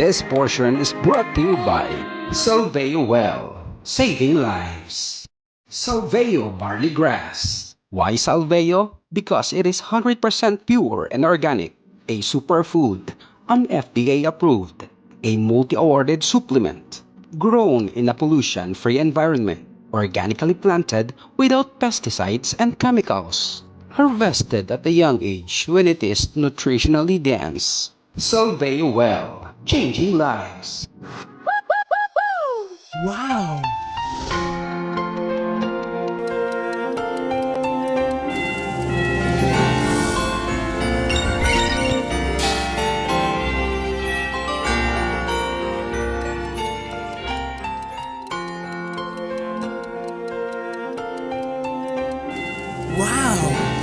This portion is brought to you by Solveo Well, saving lives. Solveo Barley Grass. Why Salveo? Because it is 100% pure and organic, a superfood, an FDA approved, a multi awarded supplement, grown in a pollution free environment, organically planted without pesticides and chemicals, harvested at a young age when it is nutritionally dense. Solveo Well changing lives. Wow! Wow!